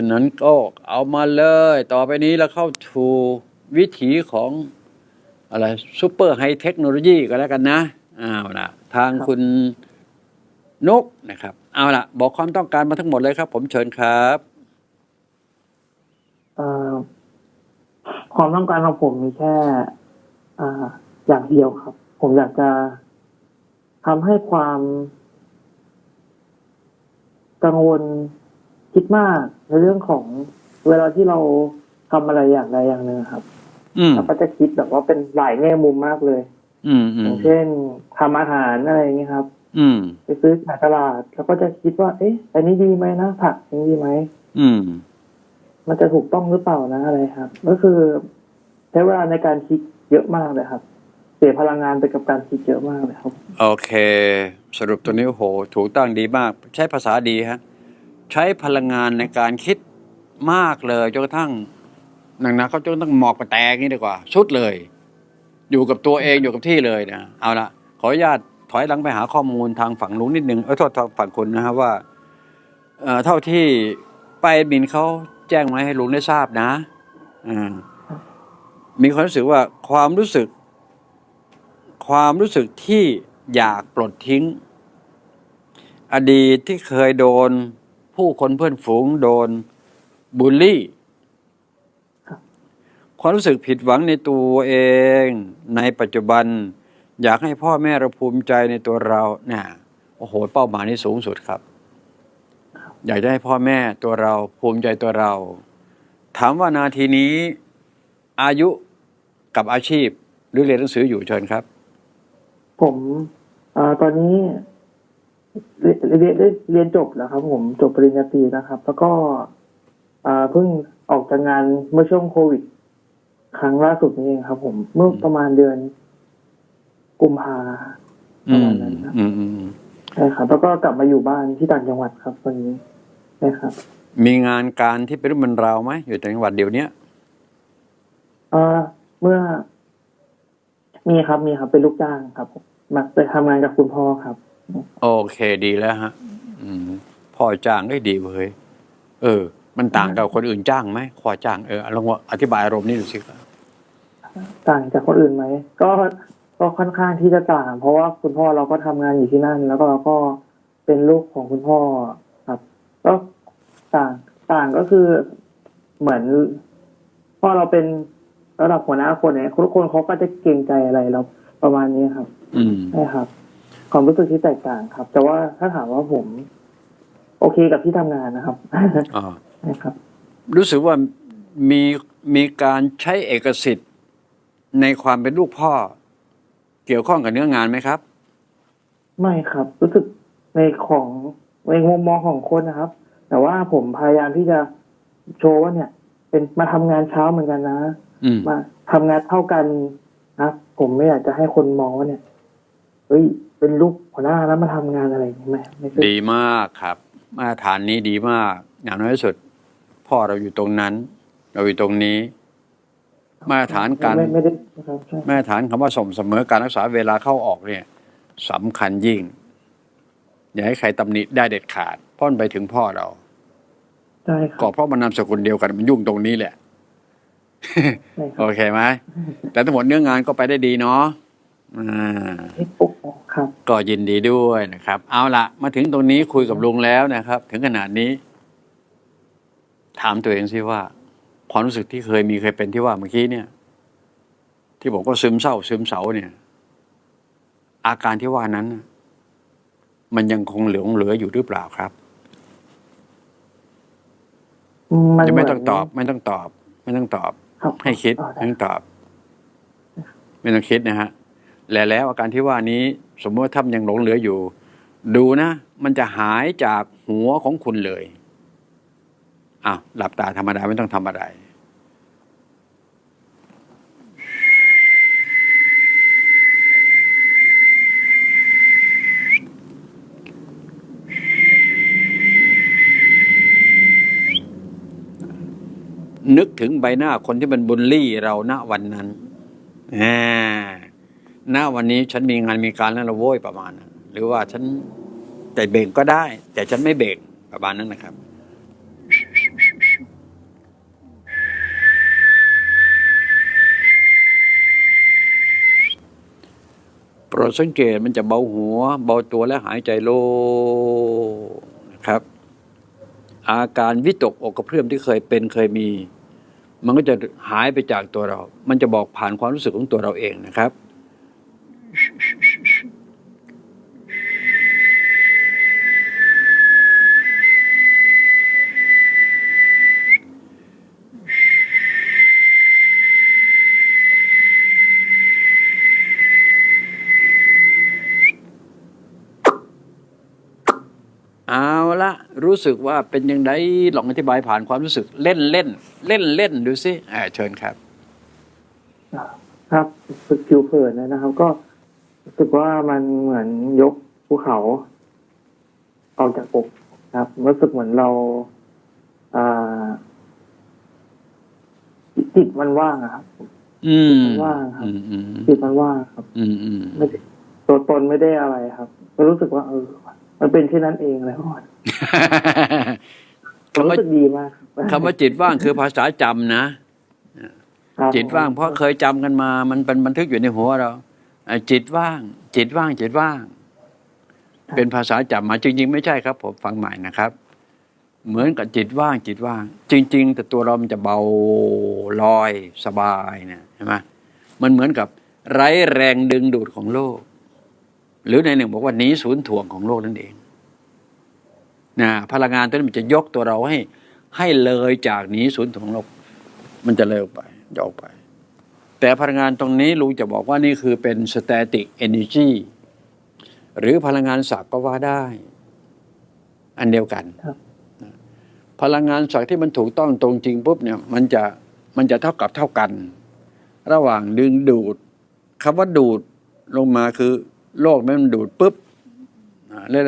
ฉะนั้นก็เอามาเลย ต่อไปนี้เราเข้าถูวิถีของอะไรซูเปอร์ไฮเทคโนโลยีก็แล้วกันนะเอาละทางคุณนกนะครับ เอาละบอกความต้องการมาทั้งหมดเลยครับ ผมเชิญครับความต้องการของผมมีแค่ออย่างเดียวครับ ผมอยากจะทำให้ความกังวล คิดมากในเรื่องของเวลาที่เราทำอะไรอย่างใดอย่างหนึ่งครับอืมเราก็จะคิดแบบว่าเป็นหลายแง่มุมมากเลย อืมอือมย่างเช่นทำอาหารอะไรอย่างเงี้ยครับ อืม ไปซื้อจากตลาด แล้วก็จะคิดว่า เอ๊ะ อันนี้ดีไหมนะผักอันนี้ดีไหมอืม มันจะถูกต้องหรือเปล่านะอะไรครับ ก็คือใช้เวลาในการคิดเยอะมากเลยครับ เสียพลังงานไปกับการคิดเยอะมากเลยครับ โอเค สรุปตัวนี้โอ้โห ถูกต้องดีมาก ใช้ภาษาดีฮะ ใช้พลังงานในการคิดมากเลยจนกระทั่งหนังนะเขาจนต้องหมอกกระแตกนี่ดีกว่า ชุดเลย อยู่กับตัวเองอยู่กับที่เลยนะเอาละขออนุญาตถอยหลังไปหาข้อมูลทางฝั่งลุงนิดนึงเออโทษทางฝั่งคุณนะครับว่าเอ่อเท่าที่ไปบินเขาแจ้งมาให้ลุงได้ทราบนะอ่ามีความรู้สึกว่าความรู้สึก ความรู้สึกที่อยากปลดทิ้ง อดีตที่เคยโดน ผู้คนเพื่อนฝูงโดนบูลลี่ ความรู้สึกผิดหวังในตัวเอง ในปัจจุบัน อยากให้พ่อแม่เราภูมิใจในตัวเราเนี่ยโอ้โหเป้าหมายนี้สูงสุดครับ อยากจะให้พ่อแม่ตัวเราภูมิใจตัวเรา ถามว่านาทีนี้ อายุกับอาชีพหรือเรียนหนังสืออยู่เชิญครับ ผมอตอนนี้ เรียนเรียนได้เรียนจบแล้วครับ ผมจบปริญญาตรีนะครับ แล้วก็เอ่อเพิ่งออกจากงานเมื่อช่วงโควิด ครั้งล่าสุดนี้เองครับ ผมเมื่อประมาณเดือนกุมภาปอืระมมาณนั้นครับอืมอืมอืมใช่ครับ แล้วก็กลับมาอยู่บ้านที่ต่างจังหวัดครับตอนนี้ใช่ครับ มีงานการที่เป็นรุ่นเป็นราวไหมอยู่ต่างจังหวัดเดี๋ยวเนี้ยเอ่อเมื่อ มีครับมีครับเป็นลูกจ้างครับผมมาไปทำงานกับคุณพ่อครับ โอเคดีแล้วฮะ อืมพ่อจ้างได้ดีเว้ยเออ มันต่างกับคนอื่นจ้างไหมขอจ้างเออลองว่าอธิบายอารมณ์นี่ดูสิครับต่างจากคนอื่นไหมก็ก็ค่อนข้างที่จะต่าง เพราะว่าคุณพ่อเราก็ทำงานอยู่ที่นั่น แล้วก็เราก็เป็นลูกของคุณพ่อครับ ก็ต่างต่างก็คือเหมือนพ่อเราเป็นระดับหัวหน้าคนเนี่ยทุกคนเขาก็จะเกรงใจอะไรเราประมาณนี้ครับ อืมใช่ครับ ความรู้สึกที่แตกต่างครับ แต่ว่าถ้าถามว่าผม โอเคกับที่ทำงานนะครับอ่าใช่ครับ รู้สึกว่ามีมีการใช้เอกสิทธิ์ในความเป็นลูกพ่อ เกี่ยวข้องกับเนื้องานไหมครับ ไม่ครับ รู้สึกในของในมุมมองของคนนะครับ แต่ว่าผมพยายามที่จะโชว์ว่าเนี่ย เป็นมาทำงานเช้าเหมือนกันนะอืมมาทำงานเท่ากันนะผมไม่อยากจะให้คนมองว่าเนี่ยเฮ้ย เป็นลูกหัวหน้าแล้วมาทำงานอะไรอย่างนี้ไหมไม่ใช่ดีมากครับ มาตรฐานนี้ดีมากอย่างน้อยที่สุด พ่อเราอยู่ตรงนั้น เราอยู่ตรงนี้ มาตรฐานการไม่ไม่ได้นะครับใช่มาตรฐานคำว่าสมเสมอการรักษาเวลาเข้าออกเนี่ยสำคัญยิ่ง อย่าให้ใครตำหนิได้เด็ดขาดเพราะมันไปถึงพ่อเราใช่คก็รับเพราะมันนามสกุลเดียวกันมันยุ่งตรงนี้แหละใช่คโอรับเคไหมแต่ทั้งหมดเนื้องานก็ไปได้ดีเนาะอ่าที่ปุ๊บ ครับก็ยินดีด้วยนะครับ เอาละมาถึงตรงนี้คุยกับลุงแล้วนะครับ ถึงขนาดนี้ ถามตัวเองสิว่า ความรู้สึกที่เคยมีเคยเป็นที่ว่าเมื่อกี้เนี่ย ที่บอกว่าซึมเศร้า ซึมเศร้าเนี่ย อาการที่ว่านั้นน่ะมันยังคงเหลืองเหลืออยู่หรือเปล่าครับมันจะไม่เหต้องตอบ ไม่ต้องตอบ ไม่ต้องตอบครับให้คิดอ๋อไม่ต้องตอบ ไม่ต้องคิดนะฮะ และแล้วอาการที่ว่านี้สมมติว่าถ้ามันยังหลงเหลืออยู่ ดูนะ มันจะหายจากหัวของคุณเลยอ้าวหลับตาธรรมดาไม่ต้องทำอะไรนึกถึงใบหน้าคนที่มันบุลลี่เราณวันนั้นอ่า ณวันนี้ฉันมีงานมีการแล้วเราโว้ยประมาณนั้หรือว่าฉันแต่เบรกก็ได้ แต่ฉันไม่เบรกประมาณนั้นนะครับโปรดสังเกตมันจะเบาหัว เบาตัวและหายใจโลนะครับ อาการวิตกอกกระเพื่อมที่เคยเป็นเคยมี มันก็จะหายไปจากตัวเรา มันจะบอกผ่านความรู้สึกของตัวเราเองนะครับ รู้สึกว่าเป็นยังไงลองอธิบายผ่านความรู้สึกเล่นเล่น เล่นเล่นดูสิอ่าเชิญครับ ครับฝึกผิวเผินนะครับ ก็รู้สึกว่ามันเหมือนยกภูเขาออกจากอกครับรู้สึกเหมือนเราอ่าจิตมันว่างอะครับอืมว่างครับอืมอืมจิตมันว่างครับ อืมอืมไม่ได้ตัวตนไม่ได้อะไรครับก็รู้สึกว่าเออ มันเป็นที่นั้นเองแล้วผมคำว่ารู้สึกดีมากรับคำว่าจิตว่างคือภาษาจำนะครับจิตว่างเพราะเคยจำกันมา มันเป็นบันทึกอยู่ในหัวเราอ่าจิตว่าง จิตว่าง จิตว่าง เป็นภาษาจำมาจริง ๆ ไม่ใช่ครับ ผมฟังใหม่นะครับ เหมือนกับจิตว่าง จิตว่าง จริง ๆ แต่ตัวเรามันจะเบาลอยสบายเนี่ยใช่ไหมมันเหมือนกับไร้แรงดึงดูดของโลก หรือในหนึ่งบอกว่าหนีศูนย์ถ่วงของโลกนั่นเองนะพลังงานตัวนี้มันจะยกตัวเราให้ให้เลยจากหนีศูนย์ถ่วงของโลก มันจะเลยออกไปจะออกไป แต่พลังงานตรงนี้ลุงจะบอกว่านี่คือเป็น static energy หรือพลังงานศักดิ์ก็ว่าได้ อันเดียวกันครับนะพลังงานศักดิ์ที่มันถูกต้องตรงจริงปุ๊บเนี่ย มันจะมันจะเท่ากับเท่ากัน ระหว่างดึงดูดคำว่าดูดลงมาคือ โลกมันดูดปุ๊บแล้ว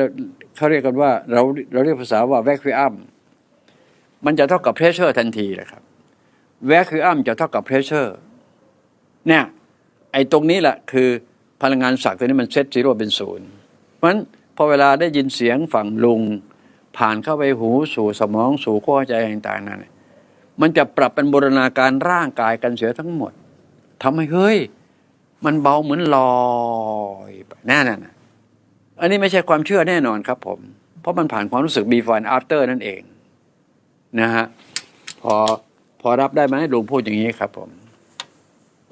เขาเรียกกันว่าเราเราเรียกภาษาว่า vacuum มันจะเท่ากับ pressure ทันทีเลยครับ vacuum จะเท่ากับ pressure เนี่ยไอ้ตรงนี้แหละคือพลังงานศักดิ์ตัวนี้มันเซตซีโร่เป็นศูนย์เพราะฉะนั้นพอเวลาได้ยินเสียงฝั่งลุง ผ่านเข้าไปหูสู่สมองสู่ข้อใจต่างๆนั่นมันจะปรับเป็นบูรณาการร่างกายกันเสียทั้งหมดทำให้เฮ้ย มันเบาเหมือนลอยไปแน่นอนนะอันนี้ไม่ใช่ความเชื่อแน่นอนครับผม เพราะมันผ่านความรู้สึก before and after นั่นเอง นะฮะ พอพอรับได้ไหมลุงพูดอย่างนี้ครับ ผม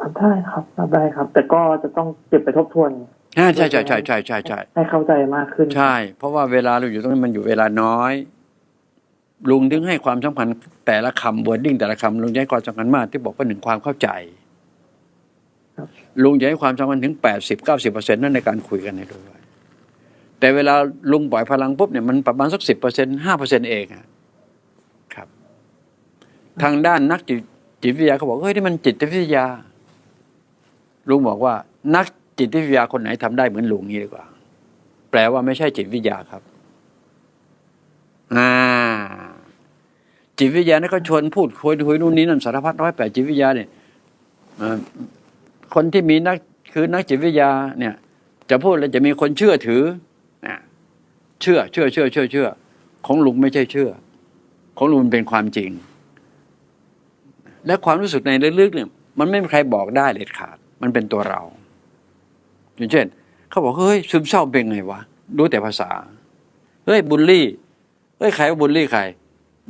รับได้ครับรับได้ครับ แต่ก็จะต้องเก็บไปทบทวนอ่าใช่ใช่ใช่ใช่ใช่ใช่ให้เข้าใจมากขึ้น ใช่ เพราะว่าเวลาเราอยู่ตรงนั้นมันอยู่เวลาน้อย ลุงถึงให้ความสำคัญแต่ละคำ wording แต่ละคำลุงจะให้ความสำคัญมากที่บอกว่าหนึ่งความเข้าใจ ลุงจะให้ความสำคัญถึงแปดสิบเก้าสิบเปอร์เซ็นต์นั่นในการคุยกันในด้วยแต่เวลาลุงปล่อยพลังปุ๊บเนี่ยมันประมาณสักสิบเปอร์เซ็นต์ห้าเปอร์เซ็นต์เองอะครับ ทางด้านนักจิตจิตวิทยาเขาบอกเฮ้ยนี่มันจิตวิทยา ลุงบอกว่า นักจิตวิทยาคนไหนทำได้เหมือนลุงนี้ดีกว่า แปลว่าไม่ใช่จิตวิทยาครับอ่าจิตวิทยานี่เขาชวนพูดคุยคุยนู่นนี่นั่นสารพัดร้อยแปดจิตวิทยาเนี่ย คนที่มีนักคือนักจิตวิทยาเนี่ย จะพูดแล้วจะมีคนเชื่อถืออะเชื่อเชื่อเชื่อเชื่อเชื่อ ของลุงไม่ใช่เชื่อ ของลุงมันเป็นความจริง และความรู้สึกในลึกๆเนี่ยมันไม่มีใครบอกได้เด็ดขาด มันเป็นตัวเราอย่างเช่น เขาบอกเฮ้ยซึมเศร้าเป็นไงวะรู้แต่ภาษาเฮ้ยบุลลี่เฮ้ยใครว่าบุลลี่ใคร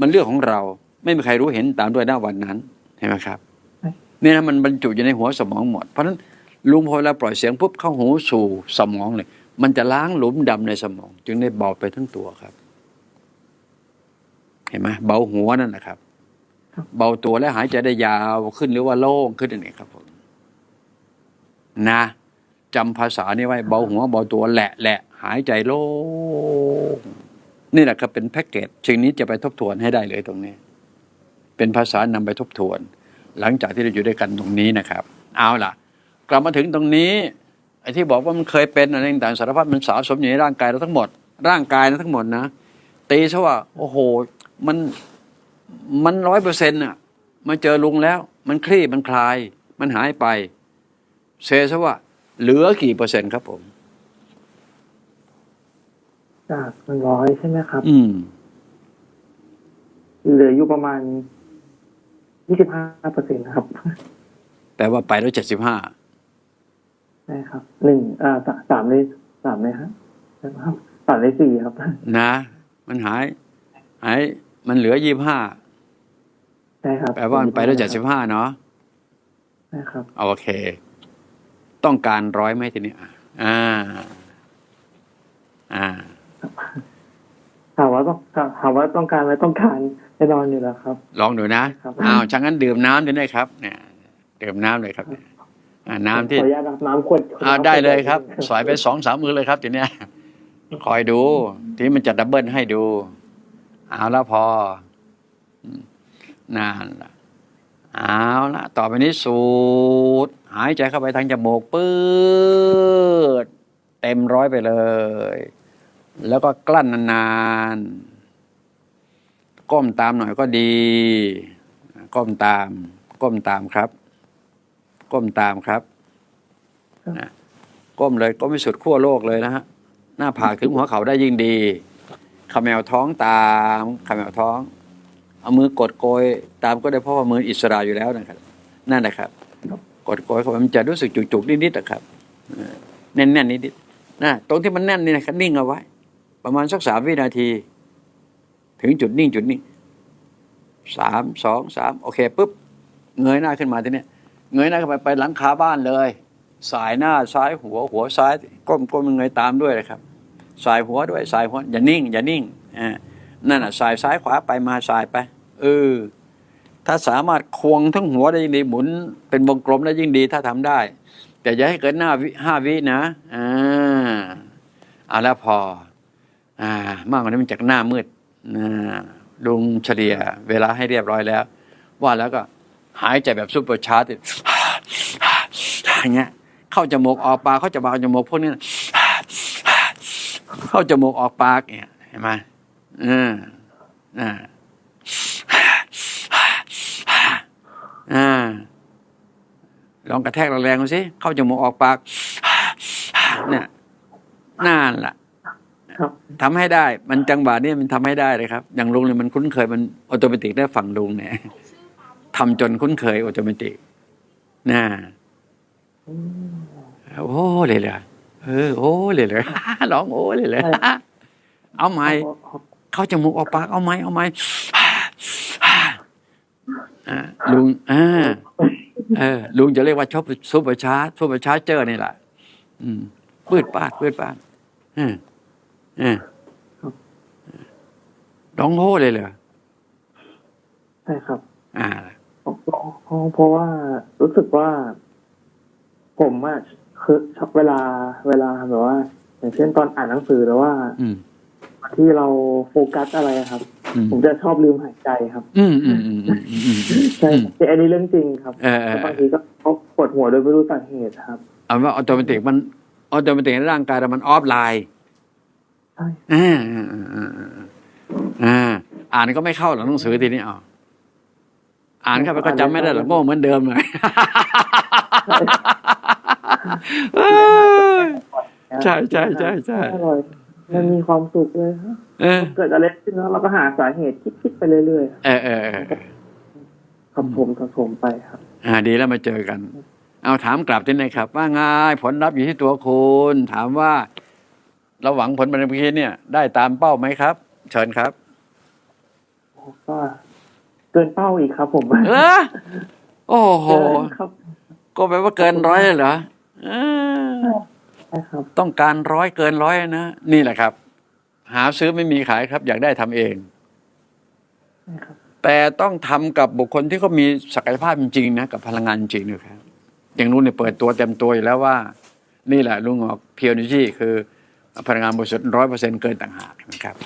มันเรื่องของเรา ไม่มีใครรู้เห็นตามด้วยหน้าวันนั้นเห็นไหมครับ เนี่ยนะมันบรรจุอยู่ในหัวสมองหมด เพราะฉะนั้นลุงพอเวลาปล่อยเสียงปุ๊บเข้าหูสู่สมองเลย มันจะล้างหลุมดำในสมอง จึงได้เบาไปทั้งตัวครับ เห็นไหมเบาหัวนั่นนะครับ เบาตัวและหายใจได้ยาวขึ้นหรือว่าโล่งขึ้นนั่นเองครับผมนะจำภาษานี้ไว้เบาหัวเบาตัวแหละแหละหายใจโล่งนี่แหละครับเป็นแพ็กเกจสิ่งนี้จะไปทบทวนให้ได้เลยตรงนี้ เป็นภาษานำไปทบทวน หลังจากที่เราอยู่ด้วยกันตรงนี้นะครับ เอาล่ะ กลับมาถึงตรงนี้ไอ้ที่บอกว่ามันเคยเป็นอะไรต่างๆสารพัดมันสะสมอยู่ในร่างกายเราทั้งหมด ร่างกายนะทั้งหมดนะตีซะว่า โอ้โห มันมันร้อยเปอร์เซ็นต์อะมาเจอลุงแล้ว มันคลี่มันคลาย มันหายไปเซซะว่า เหลือกี่เปอร์เซ็นต์ครับผมจากหนึ่งร้อยใช่ไหมครับ อืมเหลืออยู่ประมาณ ยี่สิบห้าเปอร์เซ็นต์ครับแปลว่าไปแล้วเจ็ดสิบห้าใช่ครับหนึ่งอ่าสาสามเลยสามเลยฮะใช่ครับสามเลยสี่ครับ นะ มันหายหายมันเหลือยี่ห้าใช่ครับแปลว่ามันไปได้เจ็ดสิบห้าเนาะใช่ครับโอเค ต้องการร้อยไหมทีนี้อ่า อ่าถามว่าต้องถามว่าต้องการไหมต้องการ แน่นอนอยู่แล้วครับ ลองดูนะ ครับ อ้าวช่างนั้นดื่มน้ำด้วยนะครับ เนี่ยดื่มน้ำเลยครับเนี่ยอ่าน้ำที่ขออนุญาตรับน้ำขวดอ่าได้เลยครับ สอยไปสองสามมือเลยครับทีเนี้ยคอยดู ทีนี้มันจะดับเบิลให้ดู เอาแล้วพออืมนานละเอาละต่อไปนี้สูดหายใจเข้าไปทางจมูกปื๊ดเต็มร้อยไปเลย แล้วก็กลั้นนานๆ ก้มตามหน่อยก็ดี ก้มตาม ก้มตามครับ ก้มตามครับนะก้มเลยก้มไปสุดขั้วโลกเลยนะฮะหน้าผากถึงหัวเขาได้ยิ่งดีเขมวท้องตามเขมวท้อง เอามือกดโกย ตามก็ได้เพราะว่ามืออิสระอยู่แล้วนะครับ นั่นแหละครับ กดโกยเข้าไปมันจะรู้สึกจุกๆนิดๆนะครับเออแน่นๆนิดๆนะตรงที่มันแน่นนี่นะครับนิ่งเอาไว้ ประมาณสักสามวินาที ถึงจุดนิ่งจุดนิ่งสามสองสามโอเคปุ๊บเงยหน้าขึ้นมาทีนี้เงยหน้าขึ้นไปไปหลังคาบ้านเลย สายหน้าซ้ายหัวหัวซ้ายก้มก้มเงยตามด้วยเลยครับ สายหัวด้วยสายหัวอย่านิ่ง อย่านิ่งอ่านั่นอะสายซ้ายขวาไปมาสายไปเออถ้าสามารถควงทั้งหัวได้ยิ่งดีหมุน เป็นวงกลมได้ยิ่งดีถ้าทำได้ แต่อย่าให้เกินหน้าห้าวินะอ่าเอาแล้วพอ อ่ามากกว่านี้มันจากหน้ามืด ลุงเฉลี่ยเวลาให้เรียบร้อยแล้ว ว่าแล้วก็หายใจแบบซุปเปอร์ชาร์จอย่างเงี้ยเข้าจมูกออกปากเข้าจมูกออกจมูกพวกนี้เข้าจมูกออกปากเนี่ยเห็นไหมอ่าอ่าอ่าลองกระแทกแรงๆดูสิเข้าจมูกออกปากเนี่ยนั่นละ ครับทำให้ได้ มันจังหวะนี้มันทำให้ได้เลยครับ อย่างลุงเนี่ยมันคุ้นเคยมันออโตเมติกได้ฝั่งลุงเนี่ยทำจนคุ้นเคยออโตเมติกน่าอืมโอ้เลยเลยเออโอ้เลยเลยร้องโอ้เลยเลยใช่เอาไหมเข้าจมูกออกปากเอาไหมเอาไหมอ่าลุงอ่าเออลุงจะเรียกว่าชอบซูเปอร์ชาร์จซูเปอร์ชาร์เจอร์นี่แหละอืมปืดปาดปืดปาดอืม อืมร้องโอ้เลยเลยใช่ครับ อ่าเพราะเพราะว่ารู้สึกว่า ผมอะคือเวลาเวลาแบบว่า อย่างเช่นตอนอ่านหนังสือหรือว่า อืมที่เราโฟกัสอะไรครับ ผมจะชอบลืมหายใจครับ อืมอืมอืมใช่แต่อันนี้เรื่องจริงครับบางทีก็ปวดหัวโดยไม่รู้สาเหตุครับเอาว่าออโตเมติกมันออโตเมติกในร่างกายเรามันออฟไลน์ อ่าอ่าอ่าอ่าอ่าอ่านก็ไม่เข้าหรอกหนังสือทีนี้อ่าอ่านเข้าไปก็จำไม่ได้หรอกโง่เหมือนเดิมเลยใช่ใช่ใช่ใช่อร่อยมันมีความสุขเลยครับเออเกิดอะไรขึ้นแล้วเราก็หาสาเหตุคิดๆไปเรื่อยๆครับเออเออเออครับผมครับผมไปครับ อ่า ดีแล้วมาเจอกัน เอาถามกลับที่ไหนครับ ว่าไงผลลัพธ์อยู่ที่ตัวคุณถามว่า เราหวังผลเป็นเมื่อกี้เนี่ย ได้ตามเป้าไหมครับ เชิญครับก็เกินเป้าอีกครับ ผมเออโอ้โหเกินครับก็แปลว่าเกินร้อยเลยเหรอเออใช่ครับ ต้องการร้อยเกินร้อยนะนี่แหละครับ หาซื้อไม่มีขายครับ อยากได้ทำเองใช่ครับแต่ต้องทำกับบุคคลที่เขามีศักยภาพจริงๆนะกับพลังงานจริงๆนะครับ อย่างนู้นเนี่ยเปิดตัวเต็มตัวอยู่แล้วว่า นี่แหละลุงออกเพียวนิชี่คือ พลังงานบริสุทธิ์ร้อยเปอร์เซ็นต์เกินต่างหากนะครับ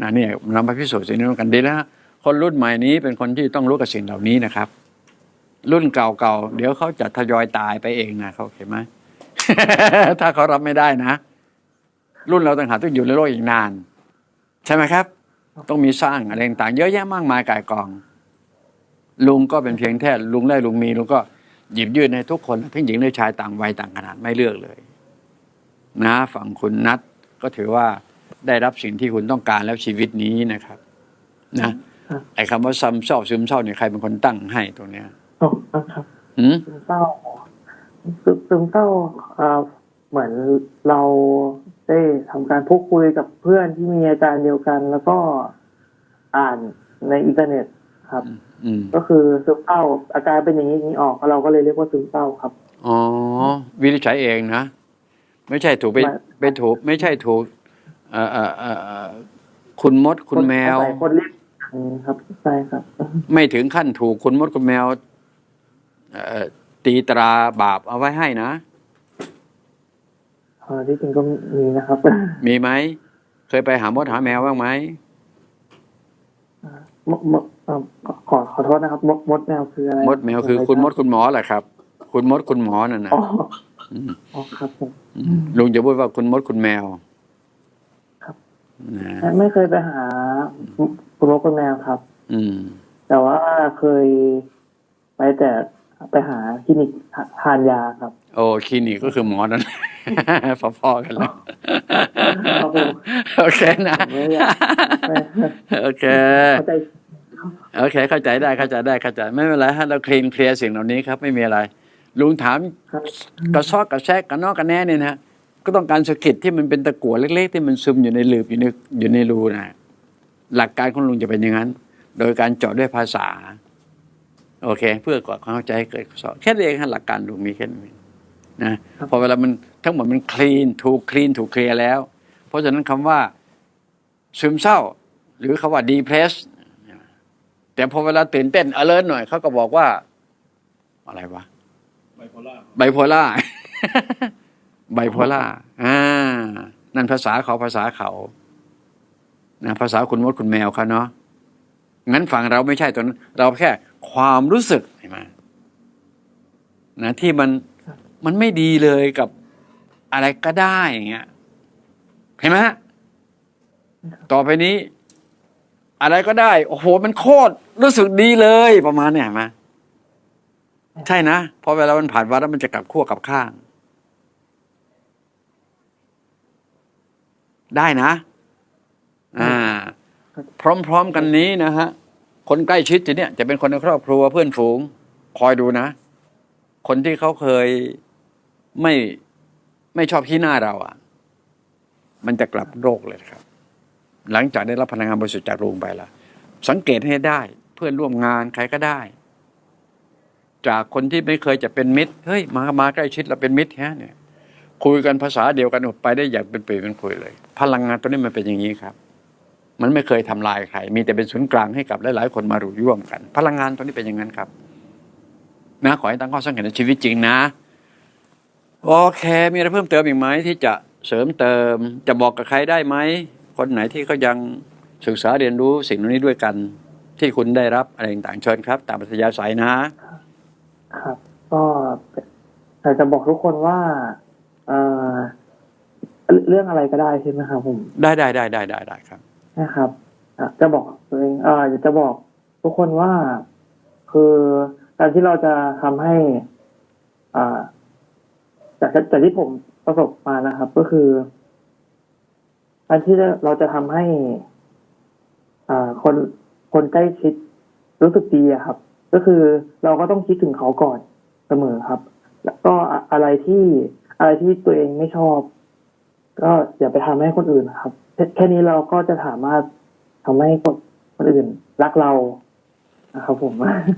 นะเนี่ยนำไปพิสูจน์สิ่งนี้กันดีแล้วคนรุ่นใหม่นี้เป็นคนที่ต้องรู้กับสิ่งเหล่านี้นะครับ รุ่นเก่าๆเดี๋ยวเขาจะทยอยตายไปเองนะเขาเห็นไหมถ้าเขารับไม่ได้นะ รุ่นเราต่างหากต้องอยู่ในโลกอีกนาน ใช่ไหมครับ ต้องมีสร้างอะไรต่างๆเยอะแยะมากมายกายกอง ลุงก็เป็นเพียงแค่ลุงได้ลุงมีลุงก็หยิบยื่นให้ทุกคนทั้งหญิงและชายต่างวัยต่างขนาดไม่เลือกเลย นะฝั่งคุณนัทก็ถือว่าได้รับสิ่งที่คุณต้องการแล้วชีวิตนี้นะครับ นะไอ้คำว่าซึมเศร้าซึมเศร้าเนี่ยใครเป็นคนตั้งให้ตรงเนี้ยอ๋อครับหืมซึมเศร้าซึมซึมเศร้าอ่าเหมือนเราได้ทำการพูดคุยกับเพื่อนที่มีอาการเดียวกัน แล้วก็อ่านในอินเทอร์เน็ตครับอืมก็คือซึมเศร้าอาการเป็นอย่างนี้อย่างนี้ออกเราก็เลยเรียกว่าซึมเศร้าครับ อ๋อ วินิจฉัยเองนะ ไม่ใช่ถูกไปไม่ ไปถูกไม่ใช่ถูกเอ่อเอ่อเอ่อเอ่อคุณมดคุณแมว คนคนเรียกอืมครับใช่ครับ ไม่ถึงขั้นถูกคุณมดคุณแมวเอ่อตีตราบาปเอาไว้ให้นะ เออที่จริงก็มีนะครับ มีไหม เคยไปหามดหาแมวบ้างไหม มดมดเอ่อขอขอขอโทษนะครับ มดมดแมวคืออะไรมดแมวคือคุณมดคุณหมอแหละครับ คุณมดคุณหมอนั่นนะอ๋อม อ๋อครับผมมลุงจะพูดว่าคุณมดคุณแมว ครับนะไม่ไม่เคยไปหาคุณมดคุณแมวครับ อืม แต่ว่าเคยไปแต่ไปหาคลินิกทานยาครับ โอ้คลินิกก็คือหมอนั่นพอๆกันแล้วครับผมโอเคนะไม่อยากไม่โอเคเข้าใจโอเค เข้าใจได้เข้าใจได้เข้าใจ ไม่เป็นไรฮะเราคลีนเคลียร์สิ่งเหล่านี้ครับ ไม่มีอะไร ลุงถามครับกระซอกกระแซกกระนอกกระแน่เนี่ยนะก็ต้องการสะกิดที่มันเป็นตะกั่วเล็ก ๆ ที่มันซึมอยู่ในหลืบอยู่ในอยู่ในรูนะหลักการของลุงจะเป็นอย่างนั้น โดยการเจาะด้วยภาษา โอเค เพื่อก่อความเข้าใจให้เกิดกระซอกแค่นี้เองฮะหลักการลุงมีแค่นี้นะพอเวลามันทั้งหมดมันคลีนถูกคลีนถูกเคลียร์แล้ว เพราะฉะนั้นคำว่าซึมเศร้า หรือคำว่า depress แต่พอเวลาตื่นเต้น alert หน่อยเขาก็บอกว่า อะไรวะไบ โพล่าไบโพล่า ไบโพล่า อ่า นั่นภาษาเขาภาษาเขานะภาษาคุณมดคุณแมวเขาเนาะงั้นฝั่งเราไม่ใช่ตัวนั้น เราแค่ความรู้สึกเห็นไหมนะที่มันมันไม่ดีเลยกับอะไรก็ได้อย่างเงี้ยเห็นไหมฮะต่อไปนี้ อะไรก็ได้ โอ้โห มันโคตรรู้สึกดีเลยประมาณเนี้ยเห็นไหม ใช่นะพอเวลามันผ่านวันแล้วมันจะกลับขั้วกลับข้าง ได้นะ อ่า พร้อมๆกันนี้นะฮะ คนใกล้ชิดทีเนี้ยจะเป็นคนในครอบครัวเพื่อนฝูง คอยดูนะ คนที่เขาเคยไม่ไม่ชอบขี้หน้าเราอะ มันจะกลับโรคเลยครับ หลังจากได้รับพลังงานบริสุทธิ์จากโรงไปแล้วสังเกตให้ได้ เพื่อนร่วมงานใครก็ได้ จากคนที่ไม่เคยจะเป็นมิตรเฮ้ยมามาใกล้ชิดเราเป็นมิตรแฮะเนี่ยคุยกันภาษาเดียวกันออกไปได้อย่างเป็นปีเป็นคุยเลย พลังงานตัวนี้มันเป็นอย่างนี้ครับ มันไม่เคยทำลายใคร มีแต่เป็นศูนย์กลางให้กับหลาย ๆ คนมารู้ร่วมกัน พลังงานตัวนี้เป็นอย่างนั้นครับ นะขอให้ตั้งข้อสังเกตในชีวิตจริงนะโอเค มีอะไรเพิ่มเติมอีกไหมที่จะเสริมเติม จะบอกกับใครได้ไหมคนไหนที่เขายังศึกษาเรียนรู้สิ่งนี้ด้วยกัน ที่คุณได้รับอะไรต่างๆเชิญครับ ตามปัญญาสายนะ ครับ ก็อยากจะบอกทุกคนว่าเอ่อเรื่องอะไรก็ได้ใช่ไหมครับผมได้ได้ได้ได้ได้ได้ครับนะครับอะจะบอกตัวเองเอ่ออยากจะบอกทุกคนว่า คือการที่เราจะทำให้อ่าจากจากที่ผมประสบมานะครับ ก็คือการที่เราจะทำให้อ่าคนคนใกล้ชิดรู้สึกดีอะครับ ก็คือเราก็ต้องคิดถึงเขาก่อนเสมอครับ แล้วก็อะไรที่อะไรที่ตัวเองไม่ชอบ ก็อย่าไปทำให้คนอื่นครับ แค่นี้เราก็จะสามารถทำให้คนคนอื่นรักเรานะครับผม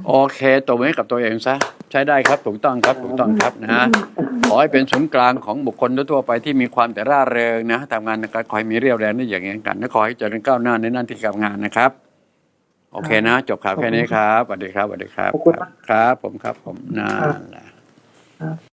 โอเคตัวไว้กับตัวเองซะใช้ได้ครับถูกต้องครับถูกต้องครับนะขอให้เป็นศูนย์กลางของบุคคลทั่วไปที่มีความแต่ร่าเริงนะทำงานในการคอยมีเรี่ยวแรงได้อย่างนี้กันและขอให้เจริญก้าวหน้าในหน้าที่การงานนะครับ โอเคนะ จบข่าวแค่นี้ครับสวัสดีครับสวัสดีครับ ขอบคุณมาก ครับ ผมครับผมนะครับ